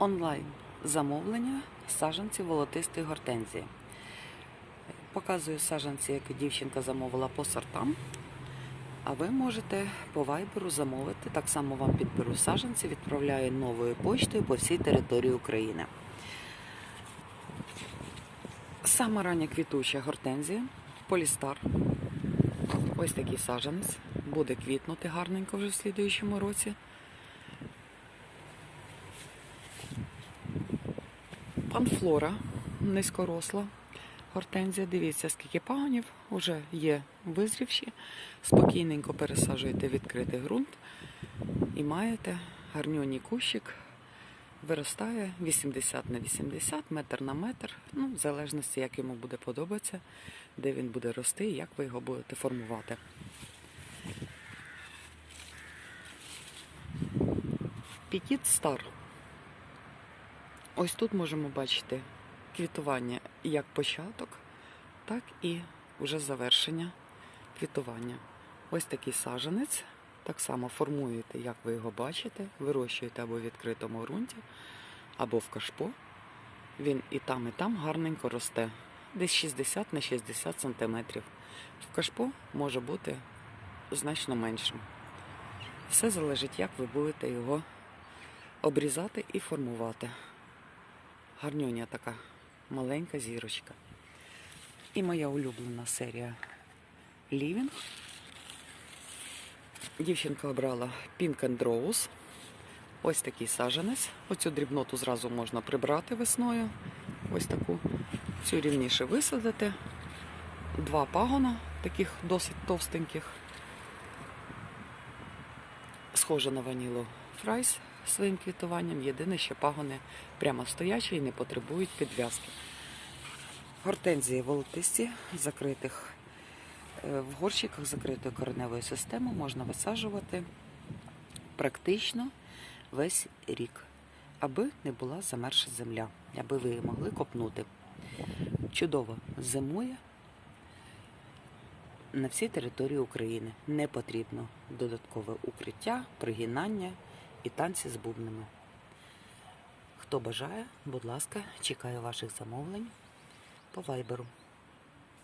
онлайн замовлення саджанців волотистої гортензії. Показую саджанці, які дівчинка замовила по сортам. А ви можете по вайберу замовити. Так само вам підберу саджанці, відправляю новою поштою по всій території України. Сама рання квітуча гортензія, полістар. Ось такий саджанець. Буде квітнути гарненько вже в слідуючому році. Панфлора низькоросла. Гортензія, дивіться, скільки пагонів вже є визрівші. Спокійненько пересаджуєте відкритий ґрунт і маєте гарнюній кущик. Виростає 80 на 80, метр на метр, ну, в залежності, як йому буде подобатися, де він буде рости і як ви його будете формувати. Пітіт стар. Ось тут можемо бачити квітування як початок, так і вже завершення квітування. Ось такий саджанець. Так само формуєте, як ви його бачите, вирощуєте або в відкритому ґрунті, або в кашпо. Він і там, і там гарненько росте. Десь 60 на 60 сантиметрів. В кашпо може бути значно меншим. Все залежить, як ви будете його обрізати і формувати. Гарнюня така маленька зірочка. І моя улюблена серія Living. Дівчинка обрала Pink and Rose. Ось такий саджанець. Оцю дрібноту зразу можна прибрати весною. Ось таку. Цю рівніше висадити. Два пагона, таких досить товстеньких. Схоже на ванілу фрайс своїм квітуванням. Єдине, що пагони прямо стоячі і не потребують підв'язки. Гортензії волотисті, закритих е, в горщиках закритої кореневої системи можна висаджувати практично весь рік, аби не була замерша земля, аби ви могли копнути. Чудово зимує на всій території України. Не потрібно додаткове укриття, пригинання і танці з бубнами. Хто бажає, будь ласка, чекаю ваших замовлень по вайберу.